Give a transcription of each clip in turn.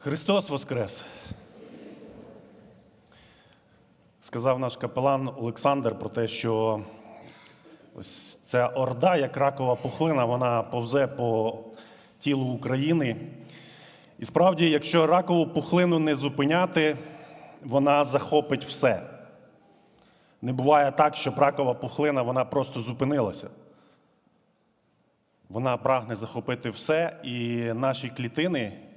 Христос Воскрес! Сказав наш капелан Олександр про те, що ось ця орда, як ракова пухлина, вона повзе по тілу України. І справді, якщо ракову пухлину не зупиняти, вона захопить все. Не буває так, щоб ракова пухлина вона просто зупинилася. Вона прагне захопити все, і наші клітини,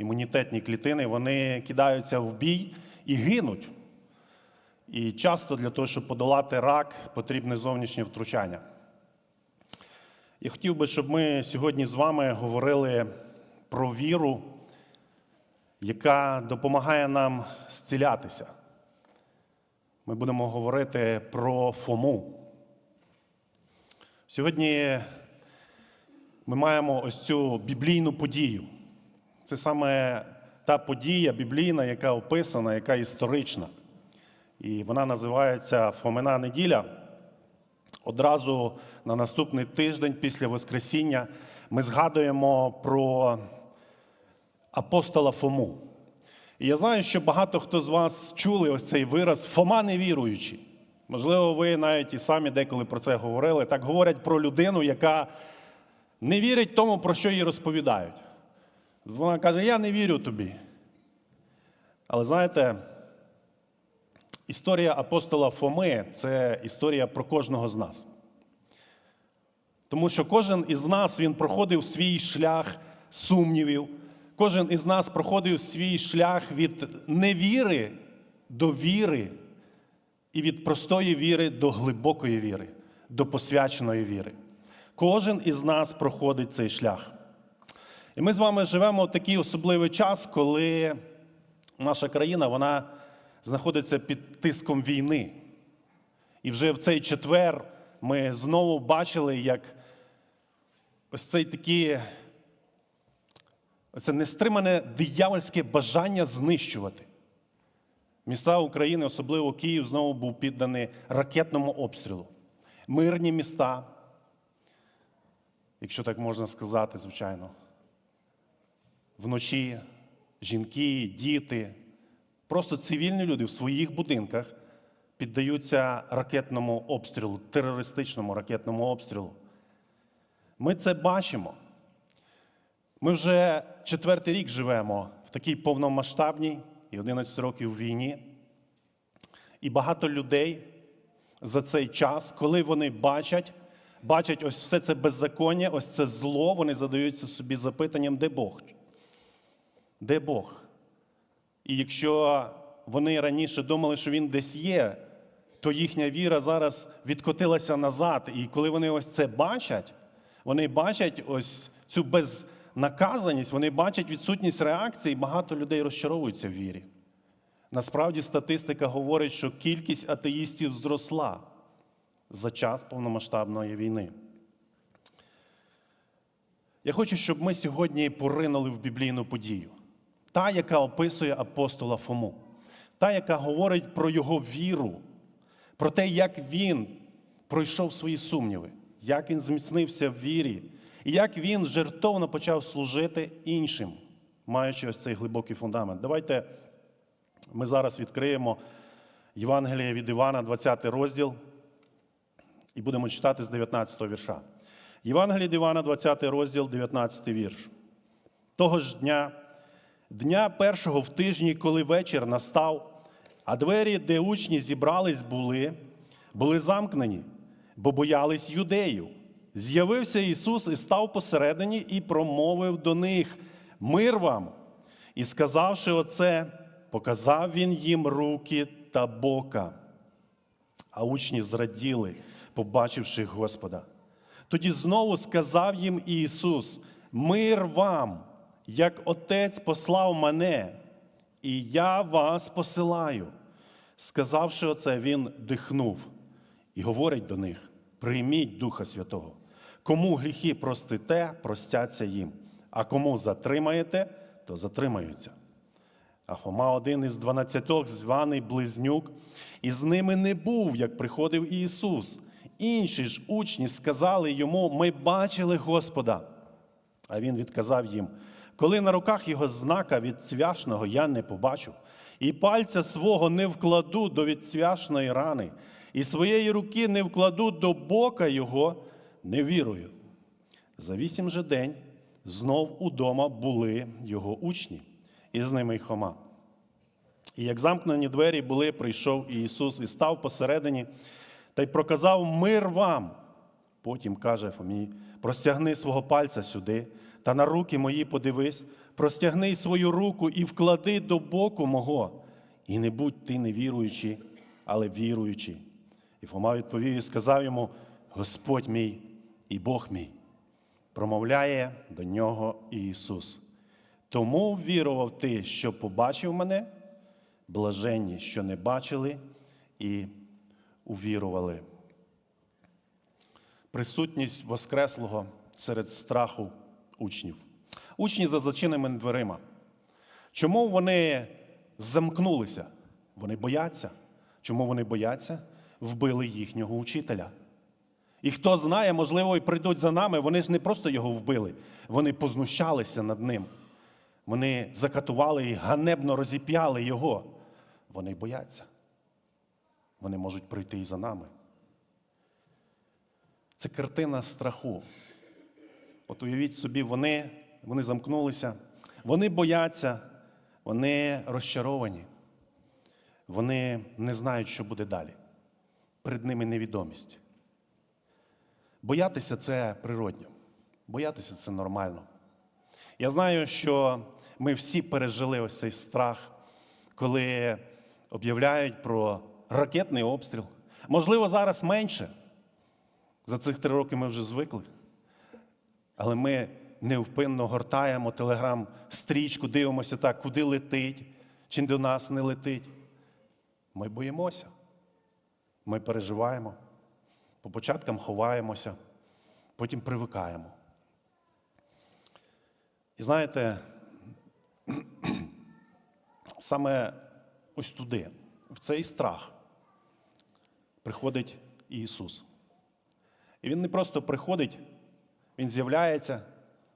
імунітетні клітини, вони кидаються в бій і гинуть. І часто для того, щоб подолати рак, потрібне зовнішнє втручання. Я хотів би, щоб ми сьогодні з вами говорили про віру, яка допомагає нам зцілятися. Ми будемо говорити про Фому. Сьогодні ми маємо ось цю біблійну подію. Це саме та подія біблійна, яка описана, яка історична. І вона називається Фомина неділя. Одразу на наступний тиждень після Воскресіння ми згадуємо про апостола Фому. І я знаю, що багато хто з вас чули ось цей вираз Фома невіруючий. Можливо, ви навіть і самі деколи про це говорили. Так говорять про людину, яка не вірить тому, про що їй розповідають. Вона каже: Я не вірю тобі. Але знаєте, історія апостола Фоми це історія про кожного з нас. Тому що кожен із нас він проходив свій шлях сумнівів, кожен із нас проходив свій шлях від невіри до віри, і від простої віри до глибокої віри, до посвяченої віри. Кожен із нас проходить цей шлях. І ми з вами живемо в такий особливий час, коли наша країна вона знаходиться під тиском війни. І вже в цей четвер ми знову бачили, як ось цей такі, це нестримане диявольське бажання знищувати. Міста України, особливо Київ, знову був підданий ракетному обстрілу. Мирні міста, якщо так можна сказати, звичайно. Вночі жінки, діти, просто цивільні люди в своїх будинках піддаються ракетному обстрілу, терористичному ракетному обстрілу. Ми це бачимо. Ми вже четвертий рік живемо в такій повномасштабній і 11 років війні. І багато людей за цей час, коли вони бачать, бачать ось все це беззаконня, ось це зло, вони задаються собі запитанням, де Бог? Де Бог? І якщо вони раніше думали, що він десь є, то їхня віра зараз відкотилася назад. І коли вони ось це бачать, вони бачать ось цю безнаказаність, вони бачать відсутність реакції, багато людей розчаровуються в вірі. Насправді статистика говорить, що кількість атеїстів зросла за час повномасштабної війни. Я хочу, щоб ми сьогодні поринули в біблійну подію, та, яка описує апостола Фому, та, яка говорить про його віру, про те, як він пройшов свої сумніви, як він зміцнився в вірі, і як він жертовно почав служити іншим, маючи ось цей глибокий фундамент. Давайте ми зараз відкриємо Євангеліє від Івана, 20 розділ, і будемо читати з 19 вірша. Євангеліє від Івана, 20 розділ, 19 вірш. Того ж дня, дня першого в тижні, коли вечір настав, а двері, де учні зібрались, були, були замкнені, бо боялись юдеїв. З'явився Ісус і став посередині і промовив до них: Мир вам! І сказавши оце, показав він їм руки та бока. А учні зраділи, побачивши Господа. Тоді знову сказав їм Ісус: Мир вам, як Отець послав мене, і я вас посилаю. Сказавши оце, він дихнув і говорить до них: прийміть Духа Святого. Кому гріхи простите, простяться їм, а кому затримаєте, то затримаються. А Хома, один із дванадцятьох, званий Близнюк, і з ними не був, як приходив Ісус. Інші ж учні сказали йому: Ми бачили Господа. А він відказав їм: коли на руках його знака від цвяшного я не побачу, і пальця свого не вкладу до відцвяшної рани, і своєї руки не вкладу до бока його, не вірую. За вісім же день знов удома були його учні, і з ними й Хома. І як замкнені двері були, прийшов Ісус і став посередині та й проказав мир вам. Потім каже Фомі, простягни свого пальця сюди, та на руки мої подивись, простягни свою руку і вклади до боку мого. І не будь ти невіруючий, але віруючий. І Фома відповів і сказав йому: Господь мій і Бог мій. Промовляє до нього Ісус. Тому вірував ти, що побачив мене, блаженні, що не бачили і увірували. Присутність Воскреслого серед страху учнів. Учні за зачиненими дверима. Чому вони замкнулися? Вони бояться. Чому вони бояться? Вбили їхнього учителя. І хто знає, можливо, і прийдуть за нами, вони ж не просто його вбили, вони познущалися над ним. Вони закатували і ганебно розіп'яли його. Вони бояться. Вони можуть прийти і за нами. Це картина страху. От уявіть собі, вони, вони замкнулися, вони бояться, вони розчаровані, вони не знають, що буде далі. Перед ними невідомість. Боятися це природньо. Боятися це нормально. Я знаю, що ми всі пережили ось цей страх, коли об'являють про ракетний обстріл. Можливо, зараз менше. За цих три роки ми вже звикли. Але ми невпинно гортаємо телеграм-стрічку, дивимося так, куди летить, чи до нас не летить. Ми боїмося. Ми переживаємо. По початкам ховаємося, потім привикаємо. І знаєте, саме ось туди, в цей страх, приходить Ісус. І Він не просто приходить, Він з'являється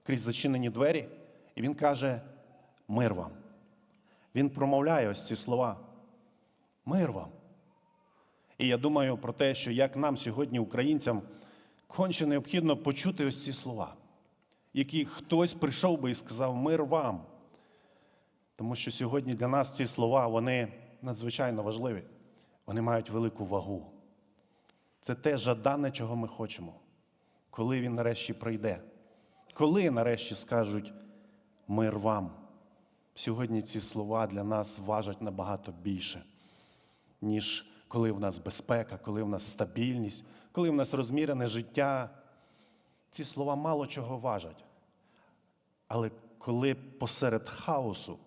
крізь зачинені двері, і Він каже: мир вам. Він промовляє ось ці слова. Мир вам. І я думаю про те, що як нам сьогодні, українцям, конче необхідно почути ось ці слова, які хтось прийшов би і сказав мир вам. Тому що сьогодні для нас ці слова вони надзвичайно важливі, вони мають велику вагу. Це те жадане, чого ми хочемо, коли він нарешті прийде, коли нарешті скажуть мир вам. Сьогодні ці слова для нас важать набагато більше, ніж коли в нас безпека, коли в нас стабільність, коли в нас розмірене життя. Ці слова мало чого важать. Але коли посеред хаосу,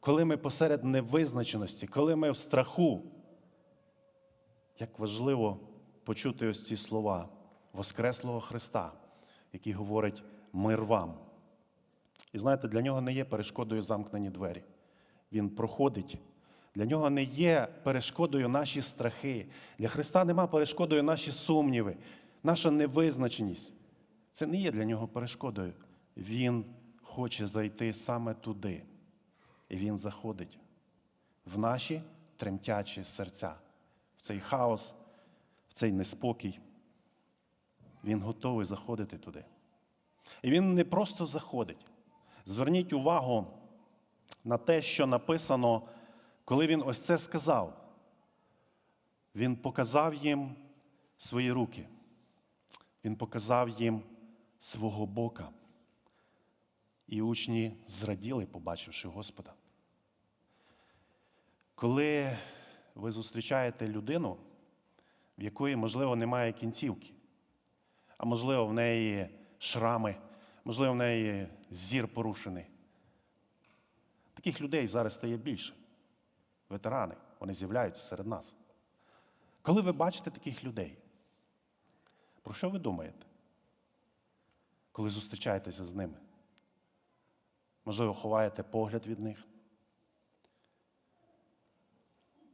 коли ми посеред невизначеності, коли ми в страху, як важливо почути ось ці слова Воскреслого Христа, який говорить мир вам. І знаєте, для нього не є перешкодою замкнені двері. Він проходить. Для нього не є перешкодою наші страхи. Для Христа нема перешкодою наші сумніви, наша невизначеність. Це не є для нього перешкодою. Він хоче зайти саме туди. І він заходить в наші тремтячі серця, в цей хаос, в цей неспокій. Він готовий заходити туди. І він не просто заходить. Зверніть увагу на те, що написано, коли він ось це сказав. Він показав їм свої руки. Він показав їм свого Бока. І учні зраділи, побачивши Господа. Коли ви зустрічаєте людину, в якої, можливо, немає кінцівки, а можливо, в неї шрами, можливо, в неї зір порушений. Таких людей зараз стає більше. Ветерани, вони з'являються серед нас. Коли ви бачите таких людей, про що ви думаєте, коли зустрічаєтеся з ними? Можливо, ховаєте погляд від них.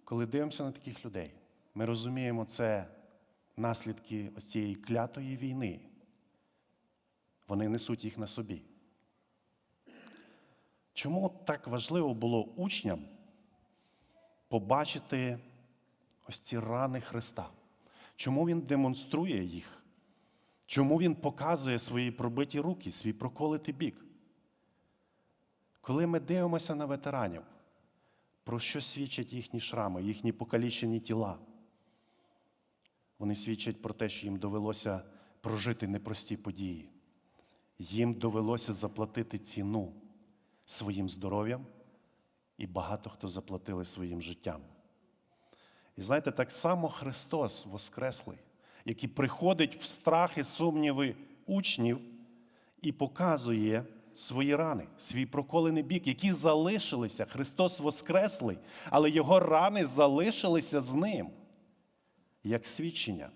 Коли дивимося на таких людей, ми розуміємо, це наслідки ось цієї клятої війни. Вони несуть їх на собі. Чому так важливо було учням побачити ось ці рани Христа? Чому Він демонструє їх? Чому Він показує свої пробиті руки, свій проколитий бік? Коли ми дивимося на ветеранів, про що свідчать їхні шрами, їхні покалічені тіла? Вони свідчать про те, що їм довелося прожити непрості події. Їм довелося заплатити ціну своїм здоров'ям, і багато хто заплатили своїм життям. І знаєте, так само Христос Воскреслий, який приходить в страх і сумніви учнів і показує свої рани, свій проколений бік, які залишилися. Христос Воскреслий, але його рани залишилися з ним як свідчення.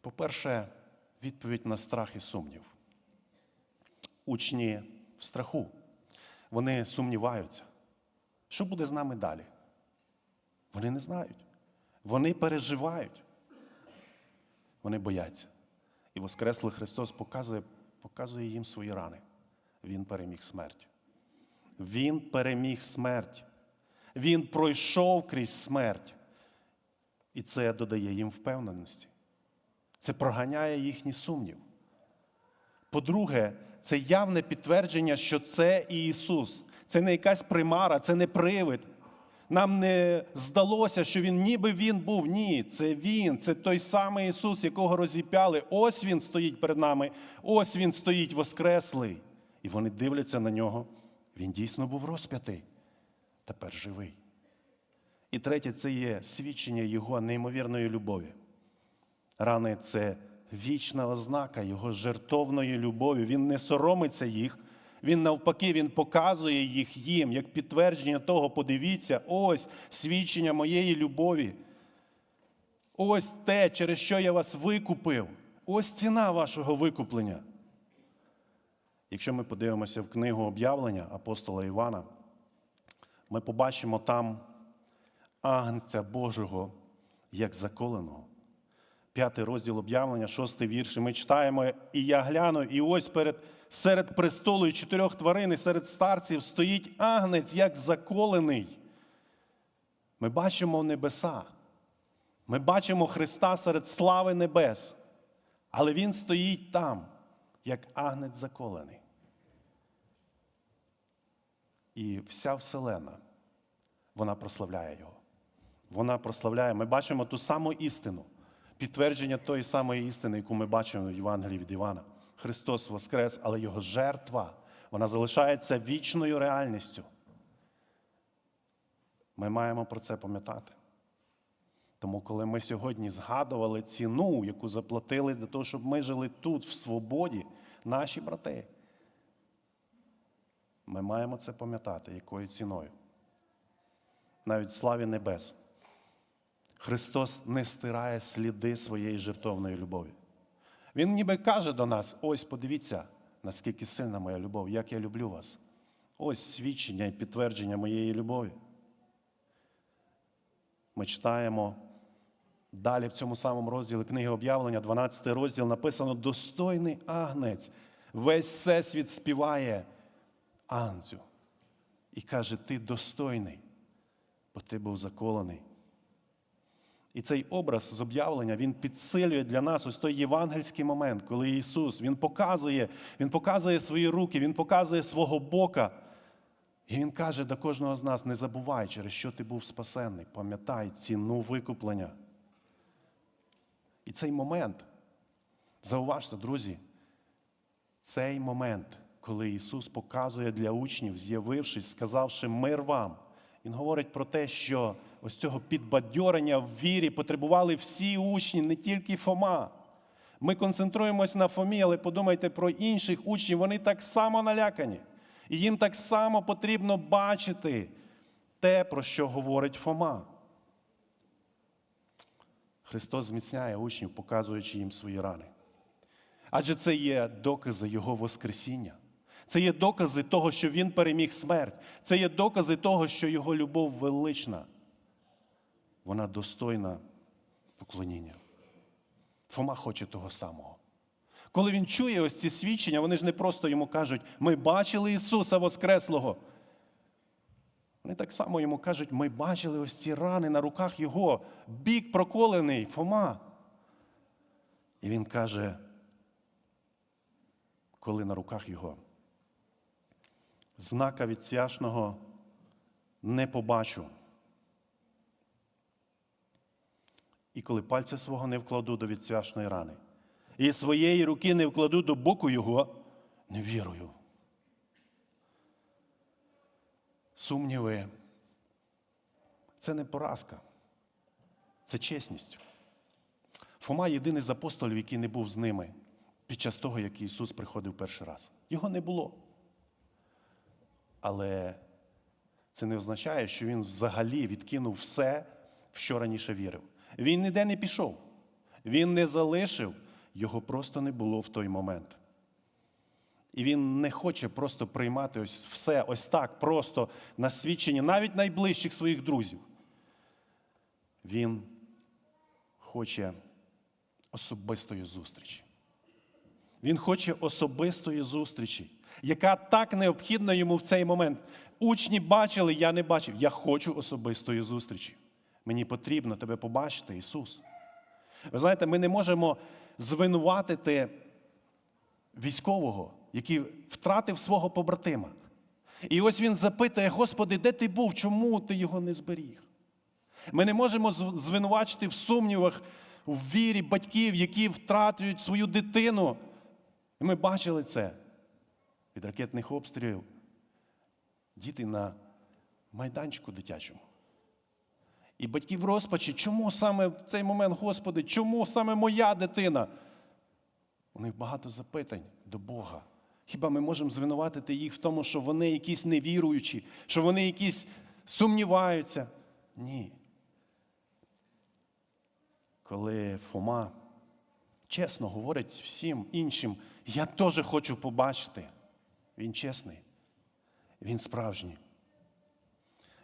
По-перше, відповідь на страх і сумнів. Учні в страху. Вони сумніваються. Що буде з нами далі? Вони не знають. Вони переживають. Вони бояться. І Воскреслий Христос показує, показує їм свої рани. Він переміг смерть. Він переміг смерть. Він пройшов крізь смерть. І це додає їм впевненості. Це проганяє їхній сумнів. По-друге, це явне підтвердження, що це Ісус. Це не якась примара, це не привид. Нам не здалося, що Він ніби Він був. Ні, це Він, це той самий Ісус, якого розіп'яли. Ось Він стоїть перед нами, ось Він стоїть Воскреслий. І вони дивляться на нього. Він дійсно був розп'ятий, тепер живий. І третє, це є свідчення Його неймовірної любові. Рани це вічна ознака Його жертовної любові. Він не соромиться їх. Він навпаки, він показує їх їм як підтвердження того, подивіться, ось свідчення моєї любові. Ось те, через що я вас викупив. Ось ціна вашого викуплення. Якщо ми подивимося в книгу об'явлення апостола Івана, ми побачимо там агнця Божого як заколеного. П'ятий розділ об'явлення, шостий вірш. Ми читаємо, і я гляну, і ось перед, серед престолу і чотирьох тварин, і серед старців стоїть агнець, як заколений. Ми бачимо небеса. Ми бачимо Христа серед слави небес. Але Він стоїть там, як агнець заколений. І вся вселена, вона прославляє Його. Вона прославляє. Ми бачимо ту саму істину, підтвердження тої самої істини, яку ми бачимо в Євангелії від Івана. Христос Воскрес, але Його жертва, вона залишається вічною реальністю. Ми маємо про це пам'ятати. Тому, коли ми сьогодні згадували ціну, яку заплатили за те, щоб ми жили тут, в свободі, наші брати, ми маємо це пам'ятати, якою ціною. Навіть славі небес. Христос не стирає сліди своєї жертовної любові. Він ніби каже до нас: ось подивіться, наскільки сильна моя любов, як я люблю вас. Ось свідчення і підтвердження моєї любові. Ми читаємо далі в цьому самому розділі книги об'явлення, 12 розділ, написано: достойний агнець. Весь всесвіт співає агнцю. І каже: Ти достойний, бо ти був заколений. І цей образ з об'явлення він підсилює для нас ось той євангельський момент, коли Ісус Він показує, Він показує свої руки, Він показує свого Бока. І Він каже до кожного з нас: не забувай, через що ти був спасенний, пам'ятай ціну викуплення. І цей момент, зауважте, друзі, цей момент, коли Ісус показує для учнів, з'явившись, сказавши мир вам, Він говорить про те, що ось цього підбадьорення в вірі потребували всі учні, не тільки Фома. Ми концентруємось на Фомі, але подумайте про інших учнів, вони так само налякані. І їм так само потрібно бачити те, про що говорить Фома. Христос зміцняє учнів, показуючи їм свої рани. Адже це є докази Його Воскресіння. Це є докази того, що Він переміг смерть. Це є докази того, що Його любов велична. Вона достойна поклоніння. Фома хоче того самого. Коли він чує ось ці свідчення, вони ж не просто йому кажуть, ми бачили Ісуса Воскреслого. Вони так само йому кажуть, ми бачили ось ці рани на руках Його, бік проколений, Фома. І він каже, коли на руках Його, знака від свяшного не побачу. І коли пальця свого не вкладу до відсвяшної рани, і своєї руки не вкладу до боку його, не вірую. Сумніви це не поразка, це чесність. Фома єдиний з апостолів, який не був з ними під час того, як Ісус приходив перший раз. Його не було. Але це не означає, що він взагалі відкинув все, в що раніше вірив. Він ніде не пішов, він не залишив, його просто не було в той момент. І він не хоче просто приймати ось все ось так, просто на свідчення навіть найближчих своїх друзів. Він хоче особистої зустрічі. Він хоче особистої зустрічі, яка так необхідна йому в цей момент. Учні бачили, я не бачив. Я хочу особистої зустрічі. Мені потрібно тебе побачити, Ісус. Ви знаєте, ми не можемо звинуватити військового, який втратив свого побратима. І ось він запитує, Господи, де ти був? Чому ти його не зберіг? Ми не можемо звинувачити в сумнівах, в вірі батьків, які втратують свою дитину. І ми бачили це від ракетних обстрілів. Діти на майданчику дитячому. І батьки в розпачі, чому саме в цей момент, Господи, чому саме моя дитина? У них багато запитань до Бога. Хіба ми можемо звинуватити їх в тому, що вони якісь невіруючі, що вони якісь сумніваються? Ні. Коли Фома чесно говорить всім іншим, я теж хочу побачити. Він чесний, він справжній.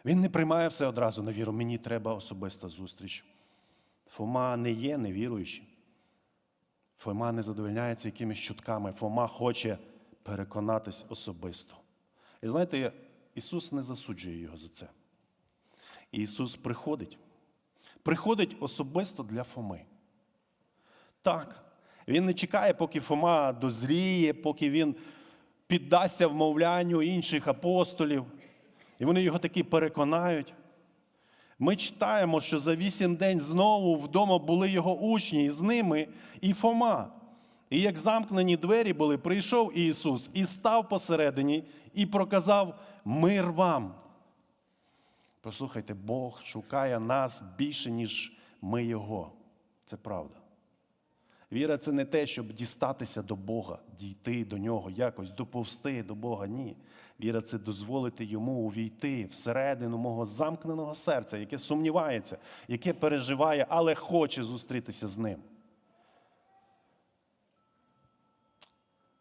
Він не приймає все одразу на віру. Мені треба особиста зустріч. Фома не є невіруючим. Фома не задовольняється якимись чутками. Фома хоче переконатись особисто. І знаєте, Ісус не засуджує його за це. І Ісус приходить. Приходить особисто для Фоми. Так, Він не чекає, поки Фома дозріє, поки він піддасться вмовлянню інших апостолів. І вони його таки переконають. Ми читаємо, що за вісім день знову вдома були його учні, і з ними і Фома. І як замкнені двері були, прийшов Ісус і став посередині і проказав мир вам. Послухайте, Бог шукає нас більше, ніж ми Його. Це правда. Віра це не те, щоб дістатися до Бога, дійти до нього, якось доповсти до Бога. Ні. Віра це дозволити йому увійти всередину мого замкненого серця, яке сумнівається, яке переживає, але хоче зустрітися з ним.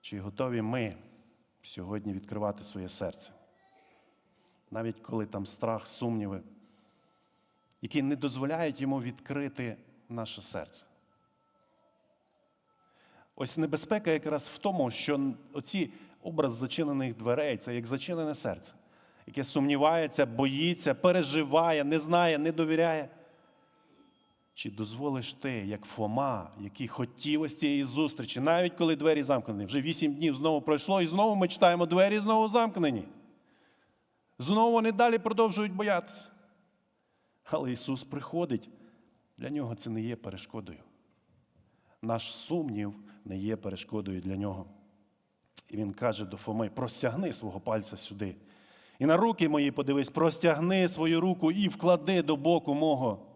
Чи готові ми сьогодні відкривати своє серце? Навіть коли там страх, сумніви, які не дозволяють йому відкрити наше серце. Ось небезпека якраз в тому, що оці образ зачинених дверей це як зачинене серце, яке сумнівається, боїться, переживає, не знає, не довіряє. Чи дозволиш ти, як Фома, який хотів ось цієї зустрічі, навіть коли двері замкнені, вже вісім днів знову пройшло, і знову ми читаємо, двері знову замкнені. Знову вони далі продовжують боятися. Але Ісус приходить, для нього це не є перешкодою. Наш сумнів не є перешкодою для нього. І він каже до Фоми: простягни свого пальця сюди. І на руки мої подивись, простягни свою руку і вклади до боку мого.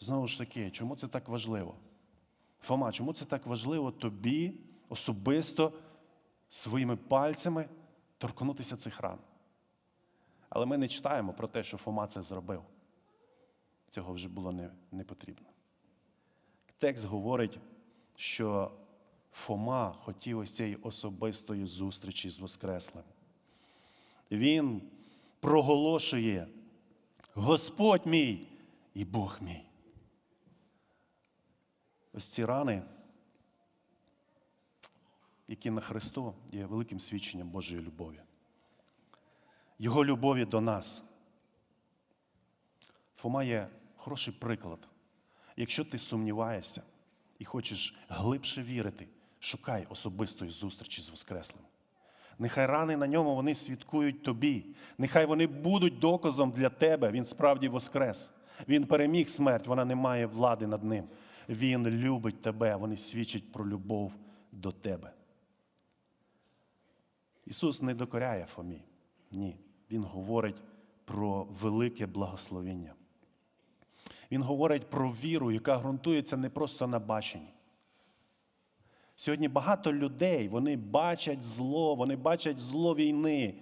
Знову ж таки, чому це так важливо? Фома, чому це так важливо тобі особисто своїми пальцями торкнутися цих ран? Але ми не читаємо про те, що Фома це зробив. Цього вже було не, не потрібно. Текст говорить, що Фома хотів ось цієї особистої зустрічі з Воскреслим. Він проголошує Господь мій і Бог мій. Ось ці рани, які на Христу, є великим свідченням Божої любові. Його любові до нас. Фома є хороший приклад. Якщо ти сумніваєшся і хочеш глибше вірити, шукай особистої зустрічі з Воскреслим. Нехай рани на ньому вони свідкують тобі. Нехай вони будуть доказом для тебе. Він справді воскрес. Він переміг смерть, вона не має влади над ним. Він любить тебе, вони свідчать про любов до тебе. Ісус не докоряє Фомі. Ні. Він говорить про велике благословіння. Він говорить про віру, яка ґрунтується не просто на баченні. Сьогодні багато людей вони бачать зло, вони бачать зло війни.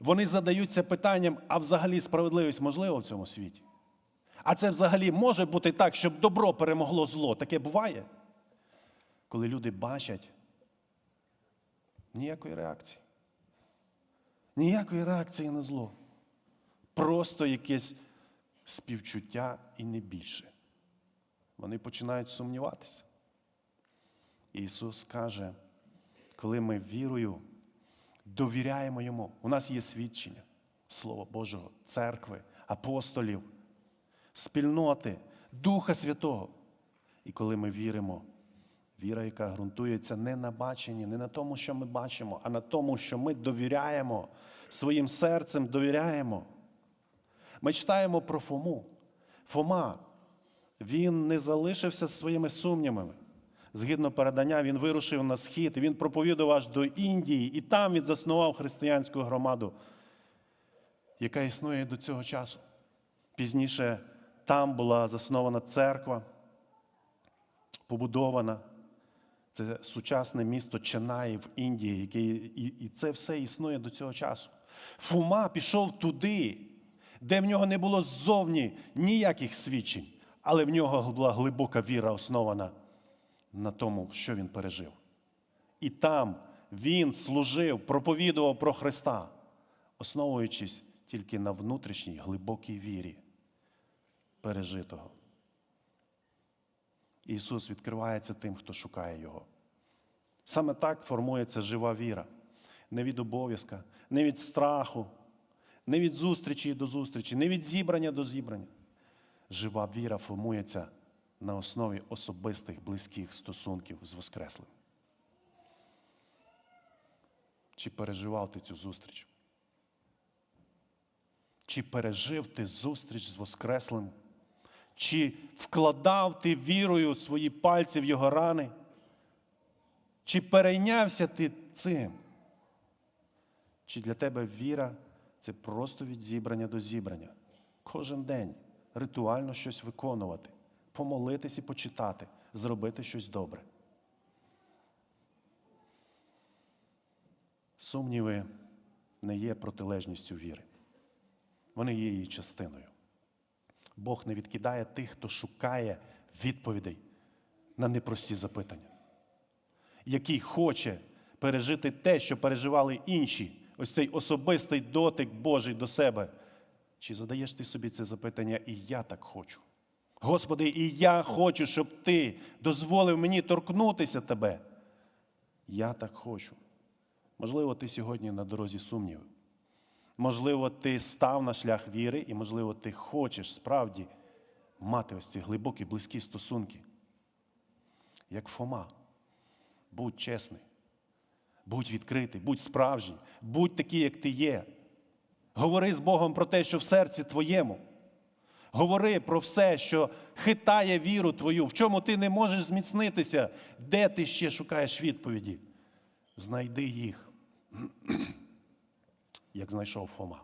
Вони задаються питанням, а взагалі справедливість можлива в цьому світі? А це взагалі може бути так, щоб добро перемогло зло. Таке буває. Коли люди бачать ніякої реакції. Ніякої реакції на зло. Просто якесь співчуття і не більше. Вони починають сумніватися. Ісус каже, коли ми вірою довіряємо Йому, у нас є свідчення Слова Божого, церкви, апостолів, спільноти, Духа Святого. І коли ми віримо, віра, яка ґрунтується не на баченні, не на тому, що ми бачимо, а на тому, що ми довіряємо своїм серцем, довіряємо. Ми читаємо про Фому. Фома, він не залишився своїми сумнівами. Згідно передання, він вирушив на схід, він проповідував аж до Індії, і там він заснував християнську громаду, яка існує до цього часу. Пізніше там була заснована церква, побудована. Це сучасне місто Ченай в Індії, яке, і, і це все існує до цього часу. Фума пішов туди, де в нього не було ззовні ніяких свідчень, але в нього була глибока віра, основана на тому, що він пережив. І там він служив, проповідував про Христа, основуючись тільки на внутрішній глибокій вірі пережитого. Ісус відкривається тим, хто шукає Його. Саме так формується жива віра. Не від обов'язка, не від страху, не від зустрічі до зустрічі, не від зібрання до зібрання. Жива віра формується на основі особистих близьких стосунків з Воскреслим. Чи переживав ти цю зустріч? Чи пережив ти зустріч з Воскреслим? Чи вкладав ти вірою свої пальці в його рани? Чи перейнявся ти цим? Чи для тебе віра це просто від зібрання до зібрання? Кожен день ритуально щось виконувати, помолитись і почитати, зробити щось добре. Сумніви не є протилежністю віри. Вони є її частиною. Бог не відкидає тих, хто шукає відповідей на непрості запитання, який хоче пережити те, що переживали інші, ось цей особистий дотик Божий до себе. Чи задаєш ти собі це запитання, і я так хочу? Господи, і я хочу, щоб Ти дозволив мені торкнутися Тебе. Я так хочу. Можливо, ти сьогодні на дорозі сумнівів. Можливо, ти став на шлях віри, і, можливо, ти хочеш справді мати ось ці глибокі, близькі стосунки. Як Фома. Будь чесний, будь відкритий, будь справжній, будь такий, як ти є. Говори з Богом про те, що в серці твоєму. Говори про все, що хитає віру твою, в чому ти не можеш зміцнитися, де ти ще шукаєш відповіді. Знайди їх як знайшов Фома.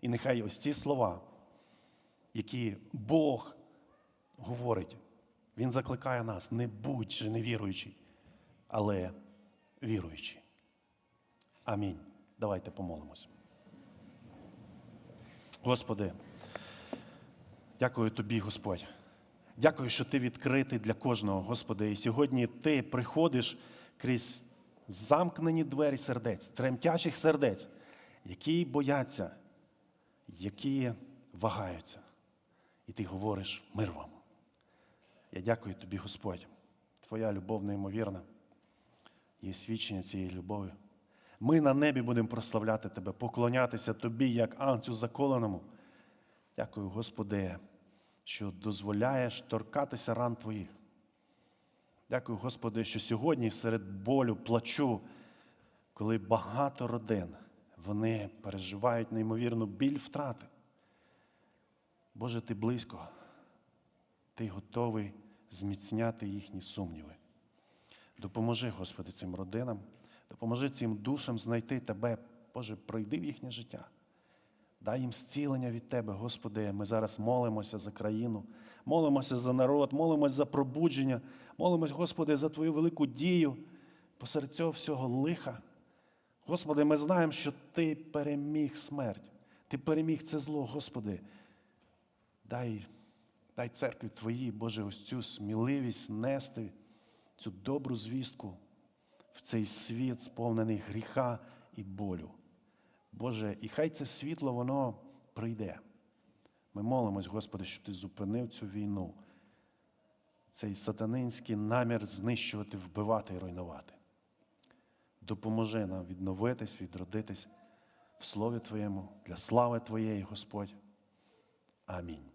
І нехай ось ці слова, які Бог говорить, Він закликає нас, не будь же невіруючий, але віруючий. Амінь. Давайте помолимось. Господи, дякую Тобі, Господь. Дякую, що Ти відкритий для кожного, Господи. І сьогодні Ти приходиш крізь замкнені двері сердець, тремтячих сердець, які бояться, які вагаються. І ти говориш мир вам. Я дякую тобі, Господь. Твоя любов неймовірна. Є свідчення цієї любові. Ми на небі будемо прославляти Тебе, поклонятися Тобі, як анцю заколеному. Дякую, Господи, що дозволяєш торкатися ран Твоїх. Дякую, Господи, що сьогодні серед болю плачу, коли багато родин вони переживають неймовірну біль втрати. Боже, ти близько, ти готовий зміцняти їхні сумніви. Допоможи, Господи, цим родинам, допоможи цим душам знайти Тебе. Боже, пройди в їхнє життя. Дай їм зцілення від Тебе, Господи. Ми зараз молимося за країну, молимося за народ, молимося за пробудження, молимося, Господи, за Твою велику дію посеред цього всього лиха. Господи, ми знаємо, що Ти переміг смерть, Ти переміг це зло, Господи. Дай, дай церкві Твоїй, Боже, ось цю сміливість нести цю добру звістку в цей світ, сповнений гріха і болю. Боже, і хай це світло, воно прийде. Ми молимось, Господи, що Ти зупинив цю війну, цей сатанинський намір знищувати, вбивати і руйнувати. Допоможи нам відновитись, відродитись в Слові Твоєму для слави Твоєї, Господь. Амінь.